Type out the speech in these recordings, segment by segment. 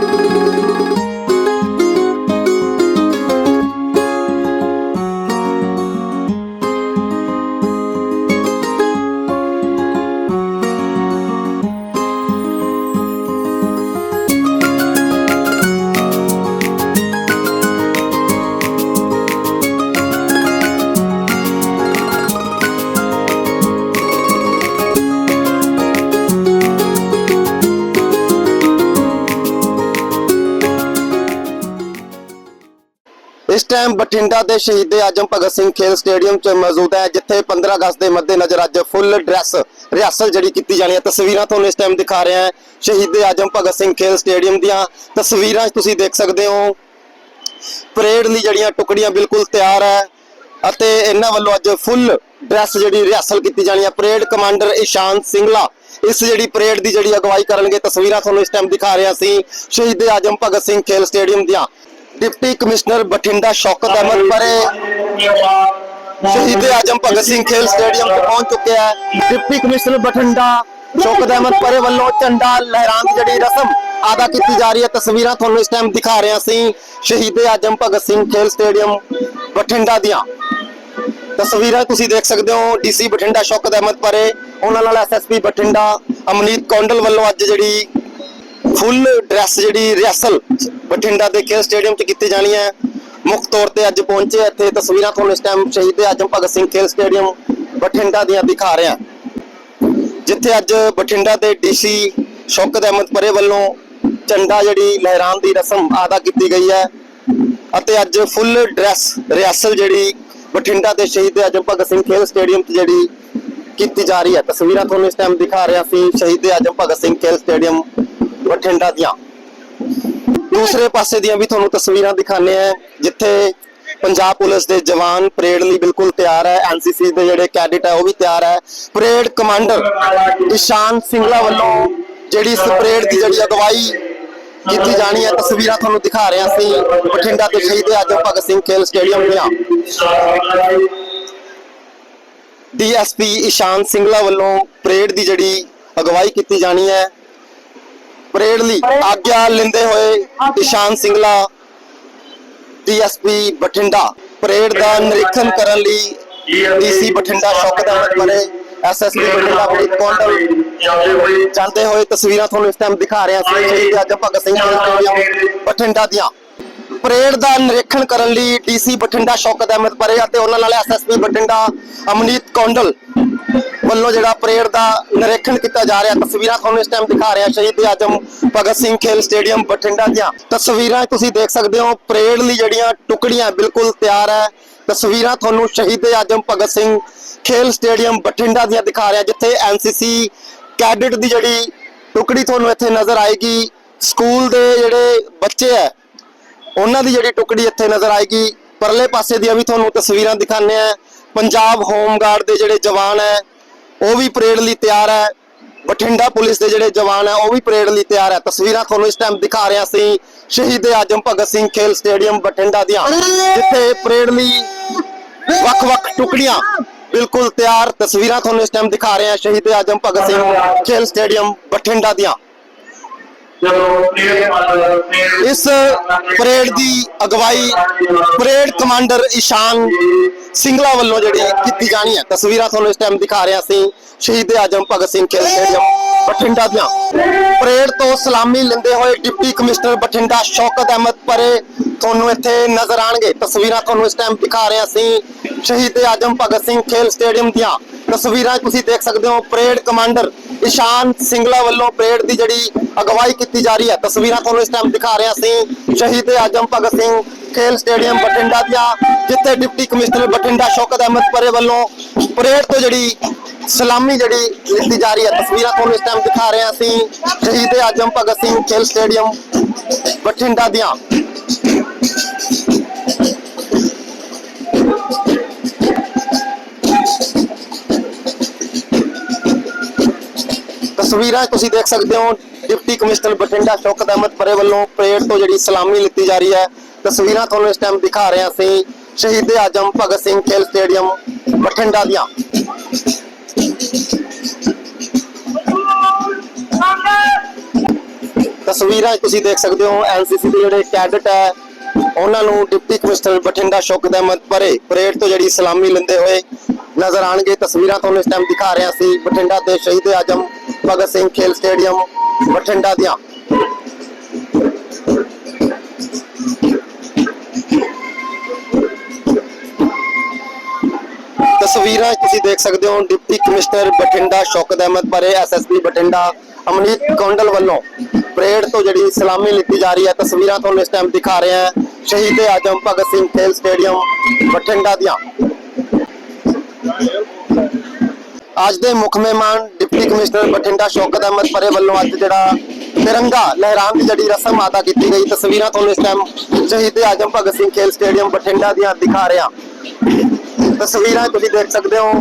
Música ਇਸ ਟਾਈਮ ਬਠਿੰਡਾ ਦੇ ਸ਼ਹੀਦ ਆਜਮ ਭਗਤ ਸਿੰਘ ਖੇਡ ਸਟੇਡੀਅਮ 'ਚ ਮੌਜੂਦ ਹੈ, ਜਿੱਥੇ 15 ਅਗਸਤ ਦੇ ਮੱਦੇਨਜ਼ਰ ਅੱਜ ਫੁੱਲ ਡਰੈਸ ਰਿਹਰਸਲ ਜਿਹੜੀ ਕੀਤੀ ਜਾਣੀ ਹੈ। ਤਸਵੀਰਾਂ ਤੁਹਾਨੂੰ ਇਸ ਟਾਈਮ ਦਿਖਾ ਰਿਹਾ ਹਾਂ। ਸ਼ਹੀਦ ਆਜਮ ਭਗਤ ਸਿੰਘ ਖੇਲ ਸਟੇਡੀਅਮ ਦੀਆਂ ਤਸਵੀਰਾਂ ਤੁਸੀਂ ਦੇਖ ਸਕਦੇ ਹੋ। ਪਰੇਡ ਲਈ ਜਿਹੜੀਆਂ ਟੁਕੜੀਆਂ ਬਿਲਕੁਲ ਤਿਆਰ ਹੈ ਅਤੇ ਇਹਨਾਂ ਵੱਲੋਂ ਅੱਜ ਫੁੱਲ ਡਰੈਸ ਜਿਹੜੀ ਰਿਹਰਸਲ ਕੀਤੀ ਜਾਣੀ ਹੈ। ਪਰੇਡ ਕਮਾਂਡਰ ਇਸ਼ਾਨ ਸਿੰਘਲਾ ਇਸ ਜਿਹੜੀ ਪਰੇਡ ਦੀ ਜਿਹੜੀ ਅਗਵਾਈ ਕਰਨਗੇ, ਤਸਵੀਰਾਂ ਤੁਹਾਨੂੰ ਇਸ ਟਾਈਮ ਦਿਖਾ ਰਹੇ ਸੀ। ਸ਼ਹੀਦ ਆਜਮ ਭਗਤ ਸਿੰਘ ਖੇਲ ਸਟੇਡੀਅਮ ਦੀਆਂ ਡਿਪਟੀ ਕਮਿਸ਼ਨਰ ਬਠਿੰਡਾ ਸ਼ੌਕਤ ਅਹਿਮਦ ਪਰੇ ਸ਼ਹੀਦ ਆਜਮ ਭਗਤ ਸਿੰਘ ਖੇਲ ਸਟੇਡੀਅਮ ਤੇ ਪਹੁੰਚ ਚੁੱਕਿਆ ਹੈ। ਡਿਪਟੀ ਕਮਿਸ਼ਨਰ ਬਠਿੰਡਾ ਸ਼ੌਕਤ ਅਹਿਮਦ ਪਰੇ ਵੱਲੋਂ ਝੰਡਾ ਲਹਿਰਾਉਣ ਦੀ ਜਿਹੜੀ ਰਸਮ ਆਦਾ ਕੀਤੀ ਜਾ ਰਹੀ ਹੈ, ਤਸਵੀਰਾਂ ਤੁਹਾਨੂੰ ਇਸ ਟਾਈਮ ਦਿਖਾ ਰਹੇ ਹਾਂ ਅਸੀਂ, ਸ਼ਹੀਦ ਆਜਮ ਭਗਤ ਸਿੰਘ ਖੇਲ ਸਟੇਡੀਅਮ ਬਠਿੰਡਾ ਦੀਆਂ। ਤਸਵੀਰਾਂ ਤੁਸੀਂ ਦੇਖ ਸਕਦੇ ਹੋ, ਡੀਸੀ ਬਠਿੰਡਾ ਸ਼ੌਕਤ ਅਹਿਮਦ ਪਰੇ ਉਹਨਾਂ ਨਾਲ ਐਸਐਸਪੀ ਬਠਿੰਡਾ ਅਮਨੀਤ ਕੌਂਡਲ ਵੱਲੋਂ ਅੱਜ ਜਿਹੜੀ ਫੁੱਲ ਡਰੈਸ ਜਿਹੜੀ ਰਿਹਰਸਲ ਬਠਿੰਡਾ ਦੇ ਖੇਲ ਸਟੇਡੀਅਮ 'ਚ ਕੀਤੀ ਜਾਣੀ ਹੈ। ਮੁੱਖ ਤੌਰ ਤੇ ਅੱਜ ਪਹੁੰਚੇ ਇੱਥੇ। ਤਸਵੀਰਾਂ ਤੁਹਾਨੂੰ ਇਸ ਟਾਈਮ ਸ਼ਹੀਦ ਆਜਮ ਭਗਤ ਸਿੰਘ ਖੇਲ ਸਟੇਡੀਅਮ ਬਠਿੰਡਾ ਦੀਆਂ ਦਿਖਾ ਰਿਹਾ ਜਿੱਥੇ ਅੱਜ ਬਠਿੰਡਾ ਦੇ ਡੀਸੀ ਸ਼ੌਕਤ ਅਹਿਮਦ ਪਰੇ ਵੱਲੋਂ ਝੰਡਾ ਜਿਹੜੀ ਲਹਿਰਾਉਣ ਦੀ ਰਸਮ ਆਦਾ ਕੀਤੀ ਗਈ ਹੈ ਅਤੇ ਅੱਜ ਫੁੱਲ ਡਰੈਸ ਰਿਹਰਸਲ ਜਿਹੜੀ ਬਠਿੰਡਾ ਦੇ ਸ਼ਹੀਦ ਆਜਮ ਭਗਤ ਸਿੰਘ ਖੇਲ ਸਟੇਡੀਅਮ 'ਚ ਜਿਹੜੀ ਕੀਤੀ ਜਾ ਰਹੀ ਹੈ। ਤਸਵੀਰਾਂ ਤੁਹਾਨੂੰ ਇਸ ਟਾਈਮ ਦਿਖਾ ਰਿਹਾ ਸੀ ਸ਼ਹੀਦ ਆਜਮ ਭਗਤ ਸਿੰਘ ਖੇਲ ਸਟੇਡੀਅਮ ਬਠਿੰਡਾ ਦੀਆਂ। ਦੂਸਰੇ ਪਾਸੇ ਦੀਆਂ ਵੀ ਤੁਹਾਨੂੰ ਤਸਵੀਰਾਂ ਦਿਖਾਣੇ ਆ ਜਿੱਥੇ ਪੰਜਾਬ ਪੁਲਿਸ ਦੇ ਜਵਾਨ ਪਰੇਡ ਲਈ ਬਿਲਕੁਲ ਤਿਆਰ ਹੈ। ਐਨਸੀਸੀ ਦੇ ਜਿਹੜੇ ਕੈਡਿਟ ਹੈ, ਉਹ ਵੀ ਤਿਆਰ ਹੈ। ਪਰੇਡ ਕਮਾਂਡਰ ਇਸ਼ਾਨ ਸਿੰਘਲਾ ਵੱਲੋਂ ਜਿਹੜੀ ਇਸ ਪਰੇਡ ਦੀ ਜਿਹੜੀ ਅਗਵਾਈ ਕੀਤੀ ਜਾਣੀ ਹੈ, ਤਸਵੀਰਾਂ ਤੁਹਾਨੂੰ ਦਿਖਾ ਰਹੇ ਹਾਂ ਅਸੀਂ। ਬਠਿੰਡਾ ਦੇ ਸ਼ਹੀਦ ਆਜਮ ਭਗਤ ਸਿੰਘ ਖੇਲ ਸਟੇਡੀਅਮ ਦੀਆਂ। ਡੀਐਸਪੀ ਇਸ਼ਾਨ ਸਿੰਘਲਾ ਵੱਲੋਂ ਪਰੇਡ ਦੀ ਜਿਹੜੀ ਅਗਵਾਈ ਕੀਤੀ ਜਾਣੀ ਹੈ। ਪਰੇਡ ਲਈ ਆਗਿਆ ਲੈਂਦੇ ਹੋਏ ਇਸ਼ਾਨ ਸਿੰਘਲਾ ਡੀਐਸਪੀ ਬਠਿੰਡਾ। ਪਰੇਡ ਦਾ ਨਿਰੀਖਣ ਕਰਨ ਲਈ ਡੀਸੀ ਬਠਿੰਡਾ ਸ਼ੌਕਤ ਅਹਿਮਦ ਪਰੇ ਐਸਐਸਪੀ ਬਠਿੰਡਾ ਕੌਂਡਲ ਜਾਂਦੇ ਹੋਏ ਤਸਵੀਰਾਂ ਤੁਹਾਨੂੰ ਇਸ ਟਾਈਮ ਦਿਖਾ ਰਿਹਾ ਸੀ ਸ਼ਹੀਦ ਆਜਮ ਭਗਤ ਸਿੰਘ ਸਟੇਡੀਅਮ ਬਠਿੰਡਾ ਦੀਆਂ। ਪਰੇਡ ਦਾ ਨਿਰੀਖਣ ਕਰਨ ਲਈ ਡੀਸੀ ਬਠਿੰਡਾ ਸ਼ੌਕਤ ਅਹਿਮਦ ਪਰੇ ਅਤੇ ਉਹਨਾਂ ਨਾਲ ਐਸਐਸਪੀ ਬਠਿੰਡਾ ਅਮਨੀਤ ਕੌਂਡਲ ਵੱਲੋਂ ਜਿਹੜਾ ਪਰੇਡ ਦਾ ਨਿਰੀਖਣ ਕੀਤਾ ਜਾ ਰਿਹਾ, ਤਸਵੀਰਾਂ ਤੁਹਾਨੂੰ ਇਸ ਟਾਈਮ ਦਿਖਾ ਰਿਹਾ ਸ਼ਹੀਦ ਆਜਮ ਭਗਤ ਸਿੰਘ ਖੇਲ ਸਟੇਡੀਅਮ ਬਠਿੰਡਾ ਦੀਆਂ। ਤਸਵੀਰਾਂ ਤੁਸੀਂ ਦੇਖ ਸਕਦੇ ਹੋ, ਪਰੇਡ ਲਈ ਜਿਹੜੀਆਂ ਟੁਕੜੀਆਂ ਬਿਲਕੁਲ ਤਿਆਰ ਹੈ। ਤਸਵੀਰਾਂ ਤੁਹਾਨੂੰ ਸ਼ਹੀਦ ਆਜਮ ਭਗਤ ਸਿੰਘ ਖੇਲ ਸਟੇਡੀਅਮ ਬਠਿੰਡਾ ਦੀਆਂ ਦਿਖਾ ਰਿਹਾ, ਜਿੱਥੇ ਐਨਸੀਸੀ ਕੈਡਿਟ ਦੀ ਜਿਹੜੀ ਟੁਕੜੀ ਤੁਹਾਨੂੰ ਇੱਥੇ ਨਜ਼ਰ ਆਏਗੀ। ਸਕੂਲ ਦੇ ਜਿਹੜੇ ਬੱਚੇ ਹੈ, ਉਹਨਾਂ ਦੀ ਜਿਹੜੀ ਟੁਕੜੀ ਇੱਥੇ ਨਜ਼ਰ ਆਏਗੀ। ਪਰਲੇ ਪਾਸੇ ਦੀਆਂ ਵੀ ਤੁਹਾਨੂੰ ਤਸਵੀਰਾਂ ਦਿਖਾਣੇ ਆ ਪੰਜਾਬ ਹੋਮਗਾਰਡ ਦੇ ਜਿਹੜੇ ਜਵਾਨ ਹੈ ਉਹ ਵੀ ਪਰੇਡ ਲਈ ਤਿਆਰ ਹੈ। ਬਠਿੰਡਾ ਪੁਲਿਸ ਦੇ ਜਿਹੜੇ ਜਵਾਨ ਹੈ, ਉਹ ਵੀ ਪਰੇਡ ਲਈ ਤਿਆਰ ਹੈ। ਤਸਵੀਰਾਂ ਤੁਹਾਨੂੰ ਇਸ ਟਾਈਮ ਦਿਖਾ ਰਿਹਾ ਸੀ, ਸ਼ਹੀਦ ਆਜਮ ਭਗਤ ਸਿੰਘ ਖੇਲ ਸਟੇਡੀਅਮ ਬਠਿੰਡਾ ਦੀਆਂ, ਜਿੱਥੇ ਪਰੇਡ ਲਈ ਵੱਖ-ਵੱਖ ਟੁਕੜੀਆਂ ਬਿਲਕੁਲ ਤਿਆਰ ਤਸਵੀਰਾਂ ਤੁਹਾਨੂੰ ਇਸ ਟਾਈਮ ਦਿਖਾ ਰਹੇ ਹਾਂ, ਸ਼ਹੀਦ ਆਜਮ ਭਗਤ ਸਿੰਘ ਖੇਲ ਸਟੇਡੀਅਮ ਬਠਿੰਡਾ ਦੀਆਂ। ਇਸ ਪਰੇਡ ਦੀ ਅਗਵਾਈ ਪਰੇਡ ਕਮਾਂਡਰ ਇਸ਼ਾਨ ਸਿੰਘਲਾ ਵੱਲੋਂ ਜਿਹੜੀ ਕੀਤੀ ਜਾਣੀ ਹੈ। ਤਸਵੀਰਾਂ ਤੁਹਾਨੂੰ ਇਸ ਟਾਈਮ ਦਿਖਾ ਰਿਹਾ ਸੀ। ਸ਼ਹੀਦ ਆਜਮ ਭਗਤ ਸਿੰਘ ਖੇਲ ਸਟੇਡੀਅਮ ਬਠਿੰਡਾ ਦੀਆਂ। ਪਰੇਡ ਤੋਂ ਸਲਾਮੀ ਲੈਂਦੇ ਹੋਏ ਡਿਪਟੀ ਕਮਿਸ਼ਨਰ ਬਠਿੰਡਾ ਸ਼ੌਕਤ ਅਹਿਮਦ ਪਰੇ ਤੁਹਾਨੂੰ ਇੱਥੇ ਨਜ਼ਰ ਆਣਗੇ। ਤਸਵੀਰਾਂ ਤੁਹਾਨੂੰ ਇਸ ਟਾਈਮ ਦਿਖਾ ਰਹੇ ਸੀ। ਸ਼ਹੀਦ ਆਜਮ ਭਗਤ ਸਿੰਘ ਖੇਲ ਸਟੇਡੀਅਮ ਦੀਆਂ ਤਸਵੀਰਾਂ ਤੁਸੀਂ ਦੇਖ ਸਕਦੇ ਹੋ ਪਰੇਡ ਕਮਾਂਡਰ ਇਸ਼ਾਨ ਸਿੰਗਲਾ ਵੱਲੋਂ ਪਰੇਡ ਦੀ ਜਿਹੜੀ ਅਗਵਾਈ ਕੀਤੀ ਜਾ ਰਹੀ ਹੈ। ਤਸਵੀਰਾਂ ਤੁਹਾਨੂੰ ਇਸ ਟਾਈਮ ਦਿਖਾ ਰਹੇ ਹਾਂ ਅਸੀਂ ਸ਼ਹੀਦ ਆਜਮ ਭਗਤ ਸਿੰਘ ਖੇਲ ਸਟੇਡੀਅਮ ਬਠਿੰਡਾ ਦੀਆਂ, ਜਿੱਥੇ ਡਿਪਟੀ ਕਮਿਸ਼ਨਰ ਬਠਿੰਡਾ ਸ਼ੌਕਤ ਅਹਿਮਦ ਪਰੇ ਵੱਲੋਂ ਪਰੇਡ ਤੋਂ ਜਿਹੜੀ ਸਲਾਮੀ ਜਿਹੜੀ ਦਿੱਤੀ ਜਾ ਰਹੀ ਹੈ। ਤਸਵੀਰਾਂ ਤੁਹਾਨੂੰ ਇਸ ਟਾਈਮ ਦਿਖਾ ਰਹੇ ਹਾਂ ਅਸੀਂ ਸ਼ਹੀਦ ਆਜਮ ਭਗਤ ਸਿੰਘ ਖੇਲ ਸਟੇਡੀਅਮ ਬਠਿੰਡਾ ਦੀਆਂ। ਤਸਵੀਰਾਂ ਤੁਸੀਂ ਦੇਖ ਸਕਦੇ ਹੋ, ਡਿਪਟੀ ਕਮਿਸ਼ਨਰ ਬਠਿੰਡਾ ਸ਼ੌਕਤ ਅਹਿਮਦ ਪਰੇ ਵੱਲੋਂ ਪਰੇਡ ਤੋਂ ਜਿਹੜੀ ਸਲਾਮੀ ਲਿੱਤੀ ਜਾ ਰਹੀ ਹੈ। ਤਸਵੀਰਾਂ ਤੁਹਾਨੂੰ ਇਸ ਟਾਈਮ ਦਿਖਾ ਰਿਹਾ ਸੀ ਸ਼ਹੀਦ ਆਜਮ ਭਗਤ ਸਿੰਘ ਖੇਲ ਸਟੇਡੀਅਮ ਬਠਿੰਡਾ ਦੀਆਂ। ਤਸਵੀਰਾਂ 'ਚ ਤੁਸੀਂ ਦੇਖ ਸਕਦੇ ਹੋ ਐਨਸੀਸੀ ਦੇ ਜਿਹੜੇ ਕੈਡਟ ਹੈ, ਉਹਨਾਂ ਨੂੰ deputy commissioner Bathinda Shaukat Ahmad Parray parade ਤੋਂ ਜਿਹੜੀ ਸਲਾਮੀ ਲੈਂਦੇ ਹੋਏ ਨਜ਼ਰ ਆਣਗੇ ਤਸਵੀਰਾਂ ਤੁਹਾਨੂੰ ਇਸ ਟਾਈਮ ਦਿਖਾ ਰਿਹਾ ਸੀ ਬਠਿੰਡਾ ਦੇ ਸ਼ਹੀਦ ਆਜਮ ਭਗਤ ਸਿੰਘ ਖੇਲ ਸਟੇਡੀਅਮ ਬਠਿੰਡਾ ਦੀਆਂ। ਤਸਵੀਰਾਂ ਤੁਸੀਂ ਦੇਖ ਸਕਦੇ ਹੋ, deputy commissioner Bathinda Shaukat Ahmad Parray SSP Bathinda Amneet Kondal ਵੱਲੋਂ ਪਰੇਡ ਤੋਂ ਜਿਹੜੀ ਸਲਾਮੀ ਲਿੱਤੀ ਜਾ ਰਹੀ ਹੈ। ਤਸਵੀਰਾਂ ਤੁਹਾਨੂੰ ਇਸ ਟਾਈਮ ਦਿਖਾ ਰਹੇ ਹਾਂ। ਸ਼ਹੀਦ ਆਜਮ ਭਗਤ ਸਿੰਘ ਖੇਲ ਸਟੇਡੀਅਮ ਬਠਿੰਡਾ ਦੀਆਂ। ਅੱਜ ਦੇ ਮੁੱਖ ਮਹਿਮਾਨ ਡਿਪਟੀ ਕਮਿਸ਼ਨਰ ਬਠਿੰਡਾ ਸ਼ੌਕਤ ਅਹਿਮਦ ਪਰੇ ਵੱਲੋਂ ਅੱਜ ਜਿਹੜਾ ਤਿਰੰਗਾ ਲਹਿਰਾਉਣ ਦੀ ਜਿਹੜੀ ਰਸਮ ਅਦਾ ਕੀਤੀ ਗਈ, ਤਸਵੀਰਾਂ ਤੁਹਾਨੂੰ ਇਸ ਟਾਈਮ ਸ਼ਹੀਦ ਆਜਮ ਭਗਤ ਸਿੰਘ ਖੇਲ ਸਟੇਡੀਅਮ ਬਠਿੰਡਾ ਦੀਆਂ ਦਿਖਾ ਰਿਹਾ। ਤਸਵੀਰਾਂ ਤੁਸੀਂ ਦੇਖ ਸਕਦੇ ਹੋ,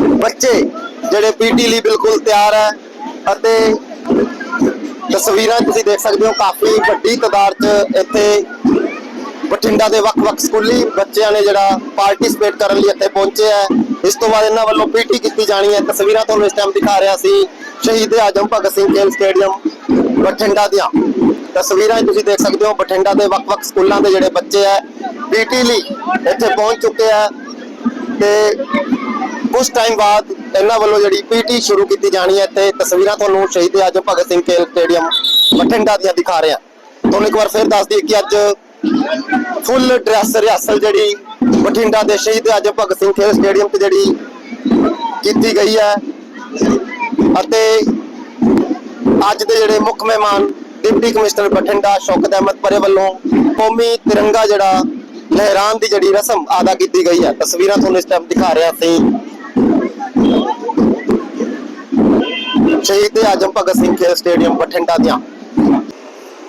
ਬੱਚੇ ਜਿਹੜੇ ਪੀਟੀ ਲਈ ਬਿਲਕੁਲ ਤਿਆਰ ਹੈ ਅਤੇ ਤਸਵੀਰਾਂ ਤੁਸੀਂ ਦੇਖ ਸਕਦੇ ਹੋ, ਕਾਫੀ ਵੱਡੀ ਤਾਦਾਦ 'ਚ ਇੱਥੇ ਬਠਿੰਡਾ ਦੇ ਵੱਖ-ਵੱਖ ਸਕੂਲੀ ਬੱਚਿਆਂ ਨੇ ਜਿਹੜਾ ਪਾਰਟਿਸਿਪੇਟ ਕਰਨ ਲਈ ਇੱਥੇ ਪਹੁੰਚੇ ਹੈ ਇਸ ਤੋਂ ਬਾਅਦ ਇਹਨਾਂ ਵੱਲੋਂ ਪੀਟੀ ਕੀਤੀ ਜਾਣੀ ਹੈ। ਤਸਵੀਰਾਂ ਤੁਹਾਨੂੰ ਇਸ ਟਾਈਮ ਦਿਖਾ ਰਿਹਾ ਸੀ ਸ਼ਹੀਦ ਆਜਮ ਭਗਤ ਸਿੰਘ ਖੇਲ ਸਟੇਡੀਅਮ ਬਠਿੰਡਾ ਦੀਆਂ। ਤਸਵੀਰਾਂ ਤੁਸੀਂ ਦੇਖ ਸਕਦੇ ਹੋ, ਬਠਿੰਡਾ ਦੇ ਵੱਖ-ਵੱਖ ਸਕੂਲਾਂ ਦੇ ਜਿਹੜੇ ਬੱਚੇ ਹੈ ਪੀਟੀ ਲਈ ਇੱਥੇ ਪਹੁੰਚ ਚੁੱਕੇ ਹੈ ਤੇ ਕੁਝ ਟਾਈਮ ਬਾਅਦ ਇਹਨਾਂ ਵੱਲੋਂ ਜਿਹੜੀ ਪੀਟੀ ਸ਼ੁਰੂ ਕੀਤੀ ਜਾਣੀ ਹੈ ਤੇ ਤਸਵੀਰਾਂ ਤੁਹਾਨੂੰ ਸ਼ਹੀਦ ਆਜਮ ਭਗਤ ਸਿੰਘ ਖੇਲ ਸਟੇਡੀਅਮ ਬਠਿੰਡਾ ਦੀਆਂ ਦਿਖਾ ਰਿਹਾ। ਤੁਹਾਨੂੰ ਇੱਕ ਵਾਰ ਫਿਰ ਦੱਸ ਦਈਏ ਕਿ ਅੱਜ ਫੁੱਲ ਡਰੈਸ ਰਿਹਰਸਲ ਜਿਹੜੀ ਬਠਿੰਡਾ ਦੇ ਸ਼ਹੀਦ ਆਜਮ ਭਗਤ ਸਿੰਘ ਖੇਡ ਸਟੇਡੀਅਮ ਤੇ ਜਿਹੜੀ ਕੀਤੀ ਗਈ ਹੈ। ਅਤੇ ਅੱਜ ਦੇ ਜਿਹੜੇ ਮੁੱਖ ਮਹਿਮਾਨ ਡਿਪਟੀ ਕਮਿਸ਼ਨਰ ਬਠਿੰਡਾ ਸ਼ੌਕਤ ਅਹਿਮਦ ਪਰੇ ਵੱਲੋਂ ਕੌਮੀ ਤਿਰੰਗਾ ਜਿਹੜਾ ਲਹਿਰਾਨ ਦੀ ਜਿਹੜੀ ਰਸਮ ਅਦਾ ਕੀਤੀ ਗਈ ਹੈ। ਤਸਵੀਰਾਂ ਤੁਹਾਨੂੰ ਇਸ ਟਾਈਮ ਦਿਖਾ ਰਿਹਾ ਸੀ। ਸ਼ਹੀਦ ਆਜਮ ਭਗਤ ਸਿੰਘ ਖੇਲ ਸਟੇਡੀਅਮ ਬਠਿੰਡਾ ਦੀਆਂ।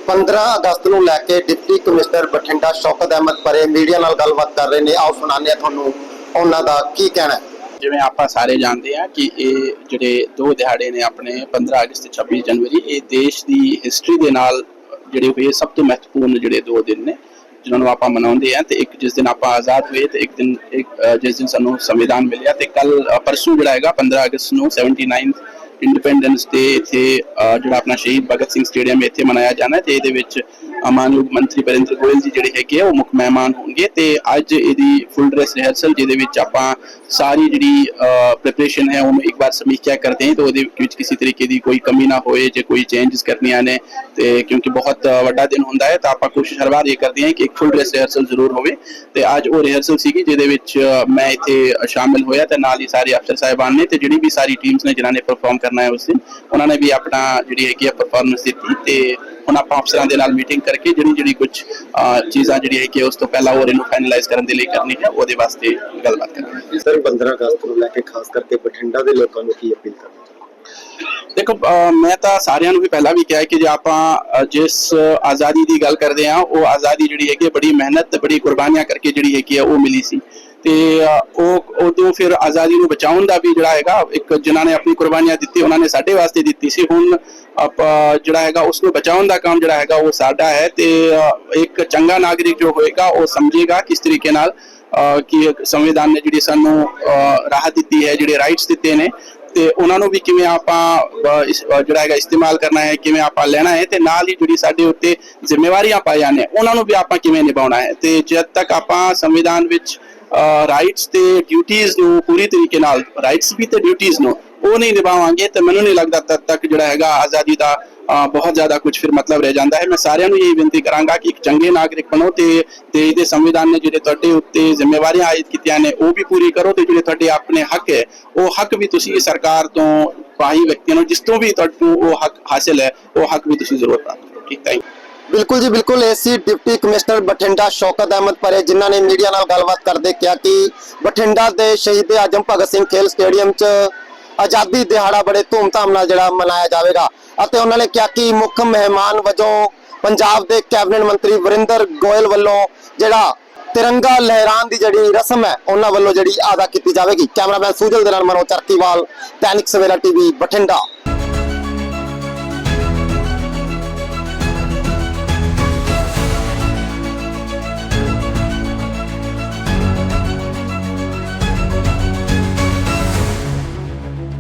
15 ਅਗਸਤ ਨੂੰ ਲੈ ਕੇ deputy commissioner Bathinda Shaukat Ahmad Parray media ਨਾਲ ਗੱਲਬਾਤ ਕਰ ਰਹੇ ਨੇ। ਆਓ ਸੁਣਾਉਂਦੇ ਹਾਂ ਤੁਹਾਨੂੰ ਉਹਨਾਂ ਦਾ ਕੀ ਕਹਿਣਾ ਜਿਵੇਂ ਆਪਾਂ ਸਾਰੇ ਜਾਣਦੇ ਆ ਕਿ ਇਹ ਜਿਹੜੇ ਦੋ ਦਿਹਾੜੇ ਨੇ ਆਪਣੇ 15 ਅਗਸਤ ਤੇ 26 ਜਨਵਰੀ, ਇਹ ਦੇਸ਼ ਦੀ ਹਿਸਟਰੀ ਦੇ ਨਾਲ ਜਿਹੜੇ ਹੋਏ ਸਭ ਤੋਂ ਮਹੱਤਵਪੂਰਨ ਜਿਹੜੇ ਦੋ ਦਿਨ ਨੇ, ਜਿਨ੍ਹਾਂ ਨੂੰ ਆਪਾਂ ਮਨਾਉਂਦੇ ਆ ਤੇ ਇੱਕ ਜਿਸ ਦਿਨ ਆਪਾਂ ਆਜ਼ਾਦ ਹੋਏ ਤੇ ਇੱਕ ਦਿਨ ਇੱਕ ਜਿਸ ਦਿਨ ਸਾਨੂੰ ਸੰਵਿਧਾਨ ਮਿਲਿਆ। ਤੇ ਕੱਲ ਪਰਸੋਂ ਜਿਹੜਾ ਹੈਗਾ 15 ਅਗਸਤ ਨੂੰ 79 ਇੰਡੀਪੈਂਡੈਂਸ ਡੇ ਇੱਥੇ, ਅਹ, ਜਿਹੜਾ ਆਪਣਾ ਸ਼ਹੀਦ ਭਗਤ ਸਿੰਘ ਸਟੇਡੀਅਮ ਇੱਥੇ ਮਨਾਇਆ ਜਾਣਾ ਹੈ ਤੇ ਇਹਦੇ ਵਿੱਚ ਮਾਨਯੋਗ ਮੰਤਰੀ ਬਰਿੰਦਰ ਗੋਇਲ ਜੀ ਜਿਹੜੇ ਹੈਗੇ ਆ, ਉਹ ਮੁੱਖ ਮਹਿਮਾਨ ਹੋਣਗੇ ਤੇ ਅੱਜ ਇਹਦੀ ਫੁੱਲ ਡਰੈਸ ਰਿਹਰਸਲ ਜਿਹਦੇ ਵਿੱਚ ਆਪਾਂ ਸਾਰੀ ਜਿਹੜੀ ਪ੍ਰਿਪਰੇਸ਼ਨ ਹੈ, ਉਹਨੂੰ ਇੱਕ ਵਾਰ ਸਮੀਖਿਆ ਕਰਦੇ ਹਾਂ ਤੇ ਉਹਦੇ ਵਿੱਚ ਕਿਸੇ ਤਰੀਕੇ ਦੀ ਕੋਈ ਕਮੀ ਨਾ ਹੋਏ ਜੇ ਕੋਈ ਚੇਂਜਸ ਕਰਨੀਆਂ ਨੇ ਤੇ ਕਿਉਂਕਿ ਬਹੁਤ ਵੱਡਾ ਦਿਨ ਹੁੰਦਾ ਹੈ, ਤਾਂ ਆਪਾਂ ਕੋਸ਼ਿਸ਼ ਹਰ ਵਾਰ ਇਹ ਕਰਦੇ ਹਾਂ ਕਿ ਇੱਕ ਫੁੱਲ ਡਰੈਸ ਰਿਹਰਸਲ ਜ਼ਰੂਰ ਹੋਵੇ ਤੇ ਅੱਜ ਉਹ ਰਿਹਰਸਲ ਸੀਗੀ, ਜਿਹਦੇ ਵਿੱਚ ਮੈਂ ਇੱਥੇ ਸ਼ਾਮਿਲ ਹੋਇਆ ਤੇ ਨਾਲ ਹੀ ਸਾਰੇ ਅਫਸਰ ਸਾਹਿਬਾਨ ਨੇ ਤੇ ਜਿਹੜੀ ਵੀ ਸਾਰੀ ਟੀਮਸ ਨੇ ਜਿਨ੍ਹਾਂ ਨੇ ਪਰਫਾਰਮ ਕਰਨਾ ਹੈ ਉਸ ਦਿਨ, ਉਹਨਾਂ ਨੇ ਵੀ ਆਪਣਾ ਜਿਹੜੀ ਹੈਗੀ ਆ ਪਰਫਾਰਮੈਂਸ ਦਿੱਤੀ ਤੇ ਹੁਣ ਆਪਾਂ ਅਫਸਰਾਂ ਦੇ ਨਾਲ ਮੀਟਿੰਗ ਕਰਕੇ ਜਿਹੜੀ ਜਿਹੜੀ ਕੁਝ ਚੀਜ਼ਾਂ ਜਿਹੜੀ ਹੈਗੀ ਆ ਉਸ ਤੋਂ ਪਹਿਲਾਂ ਹੋਰ ਇਹਨੂੰ ਫਾਈਨਲਾਈਜ਼ ਕਰਨ ਦੇ ਲਈ ਕਰਨੀ ਹੈ ਉਹਦੇ ਵਾਸਤੇ ਗੱਲਬਾਤ ਕਰਾਂਗੇ। ਸਰ 15 ਅਗਸਤ ਨੂੰ ਲੈ ਕੇ ਖਾਸ ਕਰਕੇ ਬਠਿੰਡਾ ਦੇ ਲੋਕਾਂ ਨੂੰ ਕੀ ਅਪੀਲ ਕਰਨਾ ਦੇਖੋ ਮੈਂ ਤਾਂ ਸਾਰਿਆਂ ਨੂੰ ਵੀ ਪਹਿਲਾਂ ਵੀ ਕਿਹਾ ਹੈ ਕਿ ਜੇ ਆਪਾਂ ਜਿਸ ਆਜ਼ਾਦੀ ਦੀ ਗੱਲ ਕਰਦੇ ਆ ਉਹ ਆਜ਼ਾਦੀ ਜਿਹੜੀ ਹੈਗੀ ਹੈ, ਬੜੀ ਮਿਹਨਤ ਤੇ ਬੜੀ ਕੁਰਬਾਨੀਆਂ ਕਰਕੇ ਜਿਹੜੀ ਹੈਗੀ ਆ ਉਹ ਮਿਲੀ ਸੀ। ਤੇ ਉਹ ਉਦੋਂ ਫਿਰ ਆਜ਼ਾਦੀ ਨੂੰ ਬਚਾਉਣ ਦਾ ਵੀ ਜਿਹੜਾ ਹੈਗਾ, ਇੱਕ ਜਿਨ੍ਹਾਂ ਨੇ ਆਪਣੀ ਕੁਰਬਾਨੀਆਂ ਦਿੱਤੀ, ਉਹਨਾਂ ਨੇ ਸਾਡੇ ਵਾਸਤੇ ਦਿੱਤੀ ਸੀ। ਹੁਣ ਆਪਾਂ ਜਿਹੜਾ ਹੈਗਾ, ਉਸ ਨੂੰ ਬਚਾਉਣ ਦਾ ਕੰਮ ਜਿਹੜਾ ਹੈਗਾ, ਉਹ ਸਾਡਾ ਹੈ ਤੇ ਇੱਕ ਚੰਗਾ ਨਾਗਰਿਕ ਜੋ ਹੋਏਗਾ, ਉਹ ਸਮਝੇਗਾ ਕਿਸ ਤਰੀਕੇ ਨਾਲ ਕਿ ਸੰਵਿਧਾਨ ਨੇ ਜਿਹੜੀ ਸਾਨੂੰ ਰਾਹਤ ਦਿੱਤੀ ਹੈ, ਜਿਹੜੇ ਰਾਈਟਸ ਦਿੱਤੇ ਨੇ। ਤੇ ਉਹਨਾਂ ਨੂੰ ਵੀ ਕਿਵੇਂ ਆਪਾਂ ਜਿਹੜਾ ਹੈਗਾ, ਇਸਤੇਮਾਲ ਕਰਨਾ ਹੈ, ਕਿਵੇਂ ਆਪਾਂ ਲੈਣਾ ਹੈ, ਤੇ ਨਾਲ ਹੀ ਜਿਹੜੀ ਸਾਡੇ ਉੱਤੇ ਜ਼ਿੰਮੇਵਾਰੀਆਂ ਪਾਈਆਂ ਨੇ, ਉਹਨਾਂ ਨੂੰ ਵੀ ਆਪਾਂ ਕਿਵੇਂ ਨਿਭਾਉਣਾ ਹੈ। ਤੇ ਜਦ ਤੱਕ ਆਪਾਂ ਸੰਵਿਧਾਨ ਵਿੱਚ ਰਾਈਟਸ ਤੇ ਡਿਊਟੀਆਂ ਨੂੰ ਪੂਰੀ ਤਰੀਕੇ ਨਾਲ ਰਾਈਟਸ ਵੀ ਤੇ ਡਿਊਟੀਆਂ ਨੂੰ ਉਹ ਨਹੀਂ ਨਿਭਾਵਾਂਗੇ ਤੇ ਮੈਨੂੰ ਨਹੀਂ ਲੱਗਦਾ ਤਦ ਤੱਕ ਜਿਹੜਾ ਹੈਗਾ ਆਜ਼ਾਦੀ ਦਾ ਬਹੁਤ ਜ਼ਿਆਦਾ ਕੁਝ ਫਿਰ ਮਤਲਬ ਰਹਿ ਜਾਂਦਾ ਹੈ। ਮੈਂ ਸਾਰਿਆਂ ਨੂੰ ਇਹ ਬੇਨਤੀ ਕਰਾਂਗਾ ਕਿ ਇੱਕ ਚੰਗੇ ਨਾਗਰਿਕ ਬਣੋ ਤੇ ਦੇਸ਼ ਦੇ ਸੰਵਿਧਾਨ ਨੇ ਜਿਹੜੇ ਤੁਹਾਡੇ ਉੱਤੇ ਜ਼ਿੰਮੇਵਾਰੀਆਂ ਆਇਤ ਕੀਤੀਆਂ ਨੇ, ਉਹ ਵੀ ਪੂਰੀ ਕਰੋ ਤੇ ਜਿਹੜੇ ਤੁਹਾਡੇ ਆਪਣੇ ਹੱਕ ਹੈ, ਉਹ ਹੱਕ ਵੀ ਤੁਸੀਂ ਸਰਕਾਰ ਤੋਂ, ਬਾਹੀ ਵਿਅਕਤੀਆਂ ਨੂੰ, ਜਿਸ ਤੋਂ ਵੀ ਤੁਹਾਨੂੰ ਉਹ ਹੱਕ ਹਾਸਿਲ ਹੈ, ਉਹ ਹੱਕ ਵੀ ਤੁਸੀਂ ਜ਼ਰੂਰ ਪ੍ਰਾਪਤ ਕਰੋ। ਠੀਕ ਥੈਂਕ ਬਿਲਕੁਲ ਜੀ, ਬਿਲਕੁਲ। ਏਸੀ ਡਿਪਟੀ ਕਮਿਸ਼ਨਰ ਬਠਿੰਡਾ ਸ਼ੌਕਤ ਅਹਿਮਦ ਪਰੇ, ਜਿਨ੍ਹਾਂ ਨੇ ਮੀਡੀਆ ਨਾਲ ਗੱਲਬਾਤ ਕਰਦੇ ਕਿਹਾ ਕਿ ਬਠਿੰਡਾ ਦੇ ਸ਼ਹੀਦ ਆਜਮ ਭਗਤ ਸਿੰਘ ਖੇਲ ਸਟੇਡੀਅਮ 'ਚ ਆਜ਼ਾਦੀ ਦਿਹਾੜਾ ਬੜੇ ਧੂਮਧਾਮ ਨਾਲ ਜਿਹੜਾ ਮਨਾਇਆ ਜਾਵੇਗਾ। ਅਤੇ ਉਹਨਾਂ ਨੇ ਕਿਹਾ ਕਿ ਮੁੱਖ ਮਹਿਮਾਨ ਵਜੋਂ ਪੰਜਾਬ ਦੇ ਕੈਬਨਿਟ ਮੰਤਰੀ ਵਰਿੰਦਰ ਗੋਇਲ ਵੱਲੋਂ ਜਿਹੜਾ ਤਿਰੰਗਾ ਲਹਿਰਾਨ ਦੀ ਜਿਹੜੀ ਰਸਮ ਹੈ, ਉਹਨਾਂ ਵੱਲੋਂ ਜਿਹੜੀ ਅਦਾ ਕੀਤੀ ਜਾਵੇਗੀ। ਕੈਮਰਾਮੈਨ ਸੂਜਲ ਦੇ ਨਾਲ ਮਨੋਜ ਚਰਕੀਵਾਲ ਦੈਨਿਕ ਸਵੇਰਾ ਟੀਵੀ, ਬਠਿੰਡਾ।